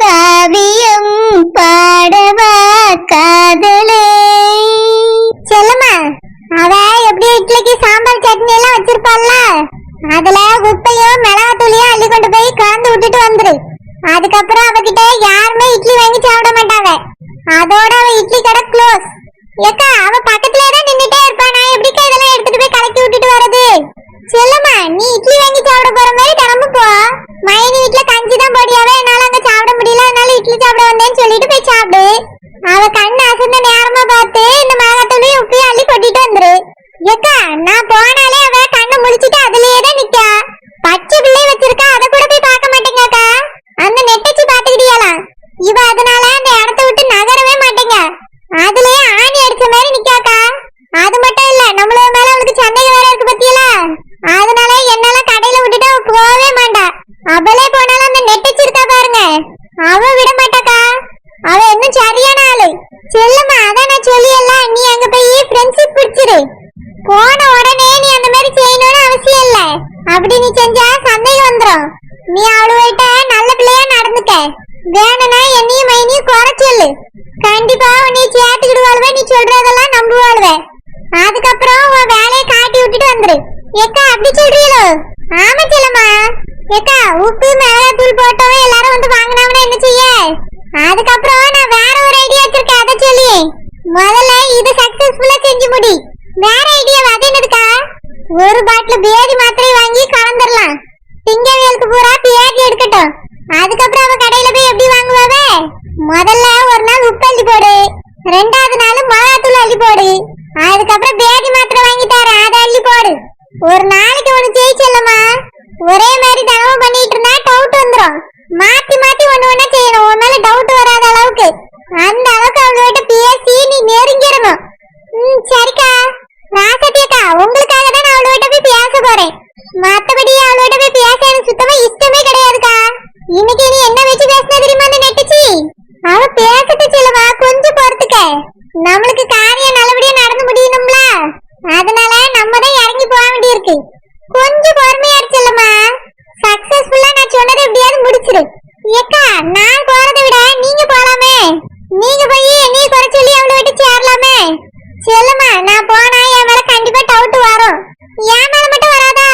காவியம் பாடவா காதலே. செல்லம்மா அவ எப்படி இட்லிக்கு சாம்பார் சட்னி எல்லாம் வச்சிருப்பாள்ல. அதுல உப்பையும் மிளகாத்தூளையும் அள்ளி கொண்டு போய் கலந்து விட்டுட்டு வந்துரு. அதுக்கப்புறம் அவகிட்ட யாருமே இட்லி வாங்கி சாப்பிட மாட்டாங்க அதோட அவ இட்லி கடை க்ளோஸ் ஏக்கா அவ பக்கத்துலயே தான் நின்னுட்டே இருப்பா நான் எப்படிக்கா இதெல்லாம் எடுத்துட்டு போய் கலக்கி விட்டுட்டு வர்றது செல்லம்மா நீ இட்லி வாங்கி சாப்பிட போற மாதிரி தினமும் போ மைனி வீட்ல கஞ்சி தான் போடியாவே என்னால அங்க சாப்பிட முடியல அதனால இட்லி சாப்பிட வந்தேன்னு சொல்லிட்டு போய் சாப்பிடு அவ கண்ணு அசந்த நேரமா பார்த்து இந்த மிளகாத்தூளையும் உப்பையும் அள்ளி கொட்டிட்டு வந்துரு ஏக்கா நான் போனாலே அவ கண்ணை முழிச்சிட்டு அதுலயே தான் நிக்கா. பச்சை பிள்ளை வச்சிருக்கா அத கூட போய் பார்க்க மாட்டேங்கக்கா அந்த நெட்டச்சி பாத்துக்கிட்டியாலாம் இவ அதனால அந்த இடத்த விட்டு நகரவே மாட்டேங்க. அதுலயே ஆணி அடிச்ச மாதிரி நிக்காக்கா அது மட்டும் இல்ல நம்மள மேல அவளுக்கு சந்தேகம் வேற இருக்கு பத்தியல? அதனால என்னால கடையில விட்டுட்டு அவ போகவே மாட்டா. அவளே போனாலும் அந்த நெட்டச்சி இருக்கா பாருங்க. அவ விட மாட்டாக்கா அவ இன்னும் சரியான ஆளு செல்லுமா அதான் நான் சொல்லியல்ல நீ அங்க போய் ஃப்ரெண்ட்ஷிப் பிடிச்சிரு போன உடனே நீ அந்த மாதிரி செய்யணும்னு அவசியம் இல்ல அப்படி நீ செஞ்சா சந்தேகம் வந்துரும் நீ அவளுகிட்ட நல்ல பிள்ளையா நடந்துக்க வேணும்னா என்னையும் மைனியும் குறை சொல்லு கண்டிப்பா உன்னை சேர்த்துக்கிடுவாளுவே நீ சொல்றதெல்லாம் நம்புவாளுவே. அதுக்கப்புறம் உன் வேலையை காட்டி விட்டுட்டு வந்துரு. ஏக்கா அப்படி சொல்றீங்களோ? ஆமா செல்லம்மா. ஏக்கா உப்பு மிளகாத்தூள் போட்டவன் எல்லாரும் வந்து வாங்கினாங்கன்னா என்ன செய்ய? அதுக்கப்புறம் நான் வேற ஒரு ஐடியா வச்சிருக்கேன் அதை சொல்லி. முதல்ல இது சக்சஸ்ஃபுல்லா செஞ்சு முடி. வேற ஐடியா அது என்னதுக்கா? ஒரு பாட்டில் பேதி மாத்திரை வாங்கி கலந்துடலாம் திங்கவேலுக்கு பூரா பேதி எடுக்கட்டும். அதுக்கப்புறம் அவ கடையில போய் எப்படி வாங்குவாவே? முதல்ல ஒரு நாள் உப்பு அள்ளி போடு ரெண்டாவது நாள் மிளகாத்தூள் அள்ளி போடு அதுக்கப்புறம் பேதி மாத்திரை வாங்கி தரேன் அதை அள்ளி போடு ஒரு நாளைக்கு ஒண்ணு ஜெயிச்சல்லம்மா ஒரே மாதிரி தினமும் பண்ணிட்டு இருந்தா டவுட் வந்துரும் மாத்தி மாத்தி ஒண்ணு ஒண்ணா செய்யணும் உன் மேல டவுட் வராத அளவுக்கு அந்த அளவுக்கு அவங்ககிட்ட பேசி நீ நெருங்கிடணும் ம் சரிக்கா ராசட்டி அக்கா உங்களுக்காக தான் நான் அவளோட போய் பேச போறேன் மத்தபடி அவளோட போய் பேச எனக்கு சுத்தமா இஷ்டமே கிடையாதுக்கா இன்னைக்கு நீ என்ன வச்சு பேசினா தெரியுமா அந்த நெட்டுச்சி அவ பேசட்டு செல்லுவா கொஞ்சம் பொறுத்துக்க நம்மளுக்கு காரியம் நல்லபடியா நடந்து முடியணும்ல அதனால நம்ம தான் இறங்கி போக வேண்டியிருக்கு கொஞ்சம் பொறுமையா செல்லுமா சக்சஸ்ஃபுல்லா நான் சொன்னதை எப்படியாவது முடிச்சிரு ஏக்கா நான் போறதை விட நீங்க போலாமே நீங்க போய் என்னைய குறை சொல்லி அவளை விட்டு சேரலாமே செல்லுமா நான் போனா என் மேல கண்டிப்பா டவுட் வரும் என் மேல மட்டும் வராதா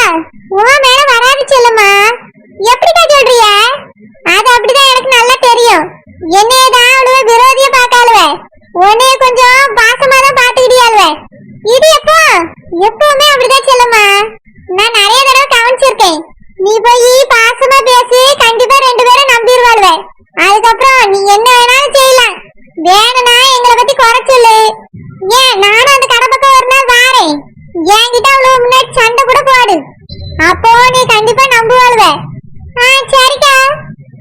உன் மேல வராது செல்லுமா எப்படிக்கா சொல்றிய அது அப்படிதான் எனக்கு நல்லா தெரியும் என்னைய தான் அவளுவ விரோதிய பார்க்காளுவ உன்னைய கொஞ்சம் பாசமா தான் பாத்துக்கிட்டியாளுவ இது எப்போ எப்பவுமே அப்படிதான் செல்லுமா நான் நிறைய தடவை கவனிச்சிருக்கேன் நீ போய் பாசமா பேசி கண்டிப்பா ரெண்டு பேரும் நம்பிடுவாளுவ அதுக்கப்புறம் நீ என்ன வேணாலும் செய்யலாம் வேணும்னா எங்களை பத்தி குறை சொல்லு ஏன் நானும் அந்த கடை பக்கம் ஒரு நாள் வாரேன் என்கிட்ட அவ்வளவு முன்னாடி சண்டை கூட போடு அப்போ நீ கண்டிப்பா நம்புவாளுவ ஆ சரிக்கா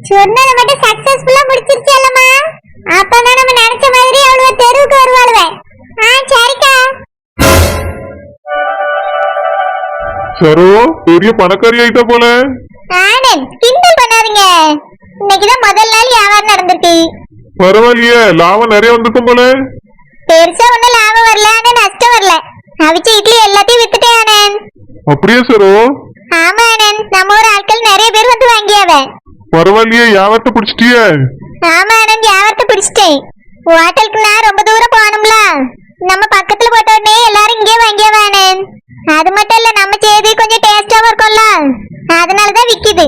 சொன்னதை மட்டும் சக்சஸ்ஃபுல்லா முடிச்சிருச்சு அல்லம்மா அப்பதான் நம்ம நினைச்ச மாதிரி அவ்வளவு தெருவுக்கு வருவாளுவ ஆ சரிக்கா சரோ பெரிய பணக்காரி ஆயிட்டா போல. ஆனந்த் கிண்டல் பண்ணாதீங்க. இன்னைக்குதான் முதல் நாள் வியாபாரம் நடந்திருக்கு. பரவாயில்லையே லாபம் நிறைய வந்திருக்கும் போல. பெருசா ஒண்ணும் லாபம் வரல ஆனா நஷ்டம் வரல. அவிச்ச இட்லி எல்லாத்தையும் வித்துட்டேன் ஆனந்த். அப்படியே சரோ? ஆமா ஆனந்த். நம்ம ஊர் ஆட்கள் நிறைய பேர் வந்து வாங்கியாவ. பரவாயில்லையே வியாபாரத்தை பிடிச்சிட்டியே. ஆமா ஆனந்த் வியாபாரத்தை பிடிச்சிட்டேன். ஹோட்டலுக்கு நான் ரொம்ப தூரம் போகணும்ல. நம்ம பக்கத்துல போட்ட உடனே எல்லாரும் இங்கே வாங்கியாவ ஆனந்த். அது மட்டும் இல்ல நம்ம செய்தி கொஞ்சம் டேஸ்டாவும் இருக்கும்ல. அதனாலதான் விக்குது.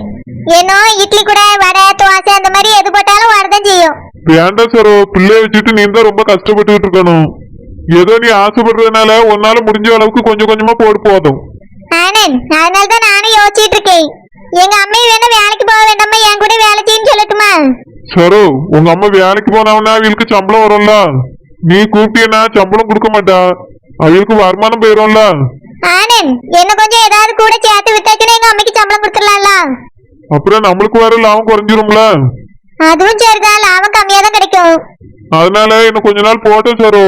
ஏனோ இட்லி கூட வடை தோசை அந்த மாதிரி எது போட்டாலும் வரதான் செய்யும். வேண்டாம் சரோ பிள்ளைய வச்சுட்டு நீ தான் ரொம்ப கஷ்டப்பட்டுக்கிட்டு இருக்கணும். ஏதோ நீ ஆசைப்படுறதுனால உன்னால முடிஞ்ச அளவுக்கு கொஞ்சம் கொஞ்சமா போடு போதும். ஆனந்த் அதனால தான் நானும் யோசிச்சிட்டு இருக்கேன். எங்க அம்மையும் வேணா வேலைக்கு போக வேண்டாமா? என் கூட வேலை செய்யுன்னு சொல்லட்டுமா? சரோ உங்க அம்மா வேலைக்கு போனவனா அவளுக்கு சம்பளம் வரும்ல. நீ கூப்பிட்டீன்னா சம்பளம் கொடுக்க மாட்டா. அவளுக்கு வருமானம் போயிரும்ல. ஆனந்த் என்ன கொஞ்சம் ஏதாவது கூட சேர்த்து விட்டாச்சுன்னா எங்க அம்மைக்கு சம்பளம் கொடுத்துடலாம்ல அப்புறம் நம்மளுக்கு வர லாபம் குறைஞ்சிரும்ல அதுவும் சரிதான் லாபம் கம்மியா தான் கிடைக்கும் அதனால இன்னும் கொஞ்ச நாள் போட்டோம் சரோ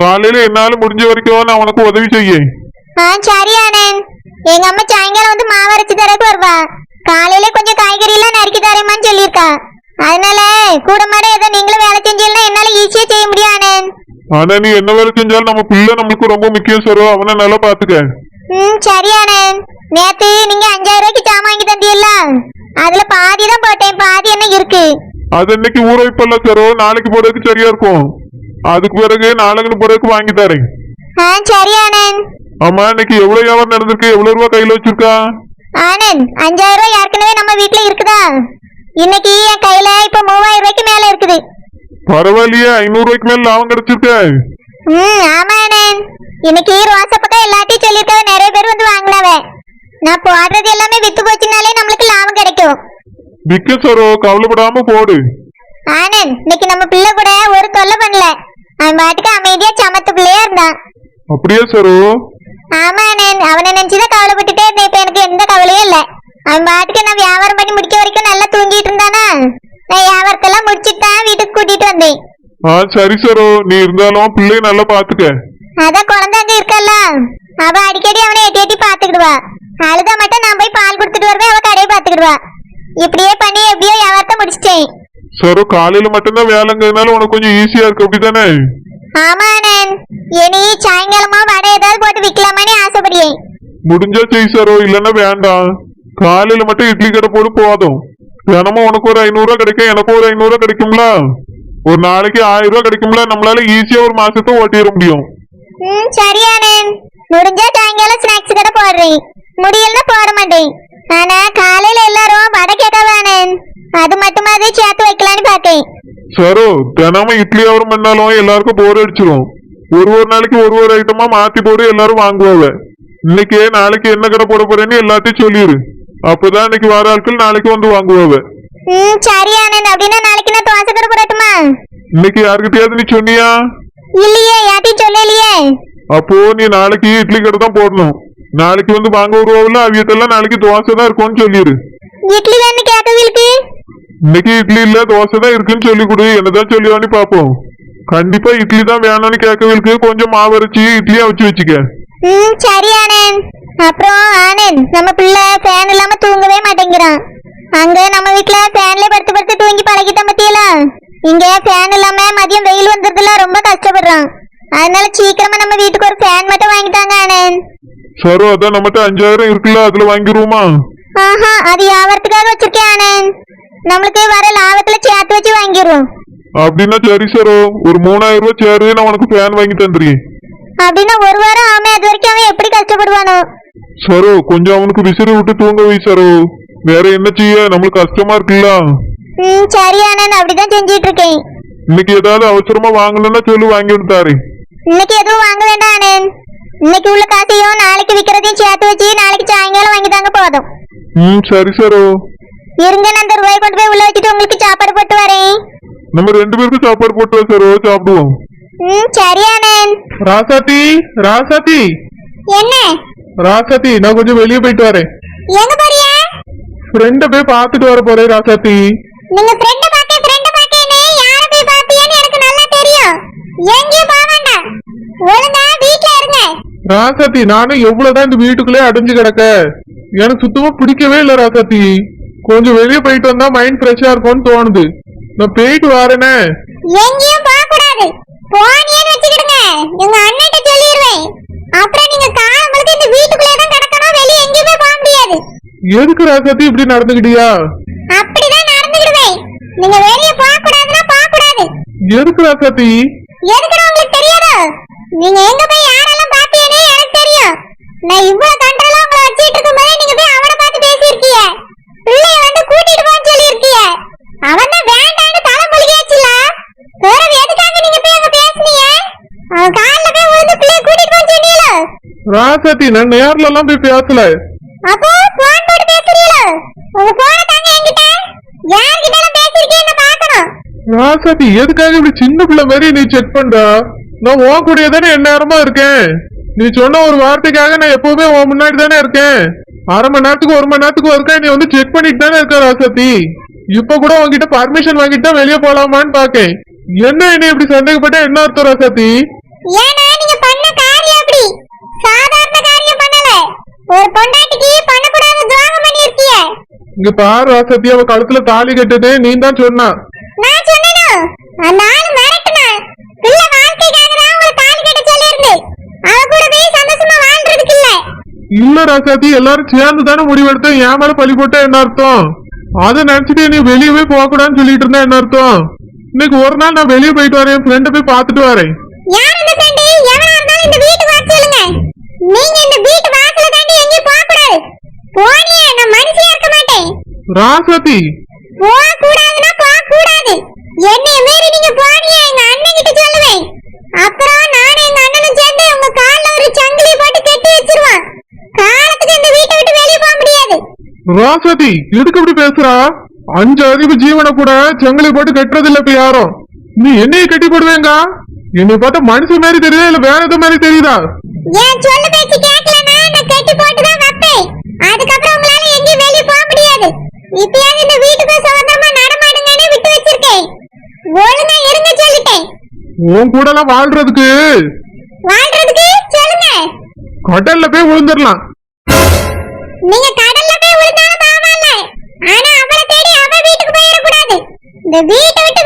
காலையில என்னால முடிஞ்ச வரைக்கும் நான் உனக்கு உதவி ஆ சரி ஆனந்த் எங்க அம்மா சாயங்காலம் வந்து மாவு அரைச்சு தரக்கு வருவா காலையில கொஞ்சம் காய்கறி எல்லாம் நறுக்கி தரேமான்னு சொல்லியிருக்கா அதனால கூட மாட ஏதோ நீங்களும் வேலை செஞ்சீங்கன்னா என்னால ஈஸியா செய்ய முடியும் ஆனந்த் ஆனா நீ என்ன வேலை செஞ்சாலும் நம்ம பிள்ளை நம்மளுக்கு ரொம்ப முக்கியம் சரோ. அவனை நல்லா பாத்துக்க ம் சரி ஆனந்த் நேத்து நீங்க அஞ்சாயிரம் ரூபாய்க்கு சாமான் வாங்கி தந்தீல்ல அதுல பாதி தான் போட்டேன். பாதி என்ன இருக்கு? அது இன்னைக்கு ஊற வைப்பல்ல சரோ? நாளைக்கு போறதுக்கு சரியா இருக்கும். அதுக்கு பிறகு நாளைக்கு போறதுக்கு வாங்கி தரேன். ஆ சரி ஆனந்த் ஆமா இன்னைக்கு எவ்வளவு வியாபாரம் நடந்திருக்கு? எவ்வளவு ரூபா கையில வச்சிருக்கா? ஆனந்த் அஞ்சாயிரம் ரூபாய் ஏற்கனவே நம்ம வீட்ல இருக்குதா? இன்னைக்கு என் கையில இப்ப மூவாயிரம் ரூபாய்க்கு மேல இருக்குது. பரவாயில்லையே ஐநூறு ரூபாய்க்கு மேல லாபம் கிடைச்சிருக்க. ம் ஆமா ஆனந்த் இன்னைக்கு ரோசா பக்கம் எல்லாத்தையும் சொல்லியிருக்காங்க. நிறைய பேர் வந்து வாங்கினவ. நான் போடுறது எல்லாமே வித்து போச்சுனாலே நம்மளுக்கு லாபம் கிடைக்கும். விக்க சரோ கவலைப்படாம போடு. ஆனந்த் இன்னைக்கு நம்ம பிள்ளை கூட ஒரு தொல்லை பண்ணல. அவன் பாட்டுக்கு அமைதியா சமத்து பிள்ளையா இருந்தான். அப்படியே சரோ ஆமா ஆனந்த் அவனை நினைச்சுதான் கவலைப்பட்டுட்டே இருந்தேன். இப்ப எனக்கு எந்த கவலையும் இல்ல. அவன் பாட்டுக்கு நான் வியாபாரம் பண்ணி முடிக்க வரைக்கும் நல்லா தூங்கிட்டு இருந்தானா? நான் வியாபாரத்தெல்லாம் முடிச்சிட்டு தான் வீட்டுக்கு கூட்டிட்டு வந்தேன். ஆ சரி சரோ. நீ இருந்தாலும் பிள்ளைய நல்லா பாத்துக்க அதான் குழந்தை அங்க இருக்கல்ல. அவ அடிக்கடி அவனை எட்டி எட்டி பாத்துக்கிடுவா அழுதா மட்டும் நான் போய் பால் கொடுத்துட்டு வருவேன் அவ கடையை பாத்துக்கிடுவா இப்படியே பண்ணி எப்படியோ வியாபாரத்தை முடிச்சிட்டேன். சரோ காலையில மட்டும்தான் வேலைங்கிறதுனால உனக்கு கொஞ்சம் ஈஸியா இருக்கு அப்படிதானே ஆமா ஆனந்த் இனி சாயங்காலமா வடை ஏதாவது போட்டு விக்கலாமான்னு ஆசைப்படுறேன். முடிஞ்சா செய் சரோ இல்லைன்னா வேண்டாம். காலையில மட்டும் இட்லி கடை போடு போதும். தினமும் உனக்கு ஒரு ஐநூறு ரூபா கிடைக்கும் எனக்கு ஒரு ஐநூறு ரூபா கிடைக்கும்ல? ஒரு நாளைக்கு ஆயிரம் ரூபா கிடைக்கும்ல? நம்மளால ஈஸியா ஒரு மாசத்தை ஓட்டிட முடியும். ம் சரி ஆனந்த் முடிஞ்சா சாயங்காலம் ஸ்நாக்ஸ் கடை போடுறேன். முடியலன்னா போட மாட்டேன். ஆனா காலையில எல்லாரும் வடை கேட்க ஆனந்த் அது மட்டுமாவது சேர்த்து வைக்கலான்னு பார்த்தேன். சரோ தினமும் இட்லி வியாபாரம் பண்ணாலும் எல்லாருக்கும் போர் அடிச்சிடும் ஒரு ஒரு நாளைக்கு ஒரு ஒரு ஐட்டமா மாத்தி போடு எல்லாரும் வாங்குவாங்க. இன்னைக்கு நாளைக்கு என்ன கடை போட போறேன்னு எல்லாத்தையும் சொல்லிடு அப்பதான் இன்னைக்கு வர ஆட்கள் நாளைக்கு வந்து வாங்குவாங்க. ம் சரி ஆனந்த் அப்படின்னா நாளைக்கு நான் தோசை கடை போடட்டுமா இன்னைக்கு யாருக்கிட்டயாவது நீ சொன்னியா? இல்லையே யார்ட்டையும் சொல்லலையே. அப்போ நீ நாளைக்கு இட்லி கடை தான் போடணும். நாளைக்கு வந்து வாங்க வருவாவில்ல அவியத்தெல்லாம் நாளைக்கு தோசை தான் இருக்கும்னு சொல்லிடு இட்லி வேணும் கேட்கவில்க்கு இன்னைக்கு இட்லி இல்ல தோசை தான் இருக்குன்னு சொல்லி கொடு. என்னதான் சொல்லுவான்னு பாப்போம். கண்டிப்பா இட்லி தான் வேணும்னு கேட்கவில்க்கு கொஞ்சம் மாவு அரைச்சி இட்லியா வச்சு வச்சுக்க. ம் சரி ஆனந்த். அப்புறம் ஆனந்த் நம்ம பிள்ளை ஃபேன் இல்லாம தூங்கவே மாட்டேங்கிறான். அங்க நம்ம வீட்ல ஃபேன்ல படுத்து படுத்து தூங்கி பழகிட்டான் பத்தியல? இங்க ஃபேன் இல்லாம மதியம் வெயில் வந்ததுல ரொம்ப கஷ்டப்படுறான். அதனால சீக்கிரமா நம்ம வீட்டுக்கு ஒரு ஃபேன் மட்டும் வாங்கிட்டாங்க ஆனந்த். சரோ அதான் நம்மகிட்ட அஞ்சாயிரம் இருக்குல்ல அதுல வாங்கிருவோமா? ஆஹா அது வியாபாரத்துக்காக வச்சிருக்கேன் ஆனந்த். நம்மளுக்கு வர லாபத்துல சேர்த்து வச்சு வாங்கிடுவோம் அப்படின்னா சரி சரோ. ஒரு மூணாயிரம் ரூபாய் சேரு நான் உனக்கு ஃபேன் வாங்கி தந்துறேன் அப்படின்னா ஒரு வாரம் ஆமே அது வரைக்கும் அவன் எப்படி கஷ்டப்படுவானோ சரோ கொஞ்சம் அவனுக்கு விசிறி விட்டு தூங்க வை சரோ வேற என்ன செய்ய நம்மளுக்கு கஷ்டமா இருக்குல்ல ம் சரி ஆனந்த் அப்படிதான் செஞ்சிட்டு இருக்கேன் இன்னைக்கு ஏதாவது அவசரமா வாங்கணும்னா சொல்லி வாங்கி வந்து தாரேன் இன்னைக்கு எதுவும் வாங்க வேண்டாம் ஆனந்த் இன்னைக்கு உள்ள காசையும் நாளைக்கு விக்கிறதையும் சேர்த்து வச்சு நாளைக்கு சாயங்காலம் வாங்கி தாங்க போதும் ம் சரி சரோ இருங்க நான் அந்த ரூபாய் கொண்டு போய் உள்ள வச்சுட்டு உங்களுக்கு சாப்பாடு போட்டு வரேன் நம்ம ரெண்டு பேருக்கும் சாப்பாடு போட்டு வா சரோ சாப்பிடுவோம் ம் சரி ஆனந்த் ராசாத்தி ராசாத்தி. என்ன? ராசாத்தி நான் கொஞ்சம் வெளியே போயிட்டு வரேன். எங்க போறியா? ஃப்ரெண்ட போய் பார்த்துட்டு வர போறேன் ராசாத்தி. நீங்க ஃப்ரெண்ட் பாக்க ஃப்ரெண்ட் பாக்கேன்னு யார போய் பாப்பியன்னு எனக்கு நல்லா தெரியும். எங்கேயும் போக வேண்டாம். ஒழுங்கா வீட்ல இருங்க. ராசாத்தி நானும் எவ்வளவுதான் இந்த வீட்டுக்குள்ளே அடைஞ்சு கிடக்க? எனக்கு சுத்தமா பிடிக்கவே இல்ல ராசாத்தி. கொஞ்சம் வெளியே போயிட்டு வந்தா மைண்ட் ஃப்ரெஷ்ஷா இருக்கும்னு தோணுது. நான் போயிட்டு வரேனே. எங்கேயும் போக கூடாது போனியன்னு வச்சுக்கிடுங்க. எங்க அண்ணன்ட்ட சொல்லிடுவேன். அப்புறம் நீங்க காலம் முழுக்க இந்த வீட்டுக்குள்ளே தான் கிடக்கணும். வெளியே எங்கேயுமே போக முடியாது. எதுக்கு ராசாத்தி இப்படி நடந்துக்கிட்டியா? அப்படிதான் நடந்துக்கிடுவேன். நீங்க வெளியே போக கூடாதுன்னா போக கூடாது எதுக்கு ராசாத்தி எதுக்குன்னு உங்களுக்கு தெரியாதோ? நீங்க எங்க போய் யாரெல்லாம் பாப்பீங்கன்னு எனக்கு தெரியும் நான் இவ்வளவு கண்ட்ரோலா உங்களை வச்சிட்டு இருக்கும்போது நீங்க போய் அவனை பார்த்து பேசியிருக்கீங்க பிள்ளைய வந்து கூட்டிட்டு போன்னு சொல்லியிருக்கீங்க அவன் தான் வேண்டான்னு தலை மொழியாச்சுல பிறகு எதுக்காக நீங்க போய் அங்க பேசுனீங்க அவன் கால்ல போய் விழுந்து பிள்ளைய கூட்டிட்டு போன்னு சொன்னீங்களோ ராசாத்தி நான் நேர்ல எல்லாம் போய் பேசல. அப்போ போன் போட்டு பேசுறீங்களோ? உங்க போனை தாங்க என்கிட்ட. யார்கிட்ட எல்லாம் பேசியிருக்கீங்கன்னு பார்க்கணும். ராசாத்தி எதுக்காக இப்படி சின்ன பிள்ளை மாதிரி நீ செக் பண்ற? நான் உன் கூடயே தானே எந்நேரமா இருக்கேன். நீ சொன்ன ஒரு வார்த்தைக்காக நான் எப்பவுமே உன் முன்னாடி தானே இருக்கேன். அரை மணி நேரத்துக்கு ஒரு மணி நேரத்துக்கு ஒருக்கா நீ வந்து செக் பண்ணிட்டு தானே இருக்க ராசாத்தி இப்ப கூட உன்கிட்ட பர்மிஷன் வாங்கிட்டு தான் வெளியே போலாமான்னு பாக்கேன். என்ன நீ இப்படி சந்தேகப்பட்ட? என்ன அர்த்தம் ராசாத்தி ஏன்னா நீங்க பண்ண காரியம் அப்படி. சாதாரண காரியம் பண்ணல. ஒரு பொண்டாட்டிக்கு பண்ணக்கூடாத துரோகம் பண்ணிருக்கீங்க இங்க பாரு ராசாத்தி அவ கழுத்துல தாலி கட்டுது. நீ தான் சொன்னா. நான் சொன்னேனோ? அந்த ஆளு மிரட்டுனா பிள்ளை வாழ்க்கைக்காக தான் உங்களை தாலி கட்ட சொல்லியிருந்து. அவ கூட போய் சந்தோஷமா வாழ்றதுக்கு இல்ல. இல்ல ராசாத்தி எல்லாரும் சேர்ந்து தானே முடிவெடுத்தோம். என் மேல பழி போட்டா என்ன அர்த்தம்? அதை நினைச்சிட்டு நீ வெளியவே போக கூடாதுன்னு சொல்லிட்டு இருந்தா என்ன அர்த்தம்? இன்னைக்கு ஒரு நாள் நான் வெளியே போயிட்டு வரேன். ஃப்ரெண்டை போய் பார்த்துட்டு வரேன். யார் அந்த ஃப்ரெண்டு எவனா இருந்தாலும் இந்த வீட்டு நீங்க இந்த வீட்டு வாசல தாண்டி எங்கேயும் போக கூடாது. போனியே நான் மனுஷியா இருக்க மாட்டேன். ராசதி போக கூடாதுன்னா போக கூடாது. என்னைய மீறி நீங்க போனியே எங்க அண்ணன் கிட்ட சொல்லுவேன். அப்புறம் நானும் எங்க அண்ணனும் சேர்ந்து உங்க கால்ல ஒரு சங்கிலி போட்டு கட்டி வச்சிருவோம். காலத்துக்கு இந்த வீட்டை விட்டு வெளியே போக முடியாது. ராசதி எதுக்கு இப்படி பேசுறா? அஞ்சு அறிவு ஜீவனை கூட செங்கலை போட்டு கட்டுறது இல்ல இப்ப யாரும். நீ என்னைய கட்டி போடுவேங்க? என்னை பார்த்தா மனுஷன் மாதிரி தெரியுதா இல்ல வேற எதுவும் மாதிரி தெரியுதா? ஏன் சொல்லு பேச்சு கேட்கலன்னா நான் கட்டி போட்டு தான் வைப்பேன். அதுக்கப்புறம் உங்களால எங்கேயும் வெளியே போக முடியாது. இப்பயாவது இந்த வீட்டுக்கு சுதந்திரமா நடமாடுங்கன்னு விட்டு வச்சிருக்கேன். ஒழுங்கா இருங்க சொல்லிட்டேன். உன் கூட எல்லாம் வாழ்றதுக்கு? வாழ்றதுக்கு? சொல்லுங்க. கடல்ல போய் விழுந்துடலாம் நீங்க கடல்ல போய் விழுந்தாலும் பரவாயில்ல. ஆனா அவளை தேடி அவ வீட்டுக்கு போயிடக்கூடாது. இந்த வீட்டை விட்டு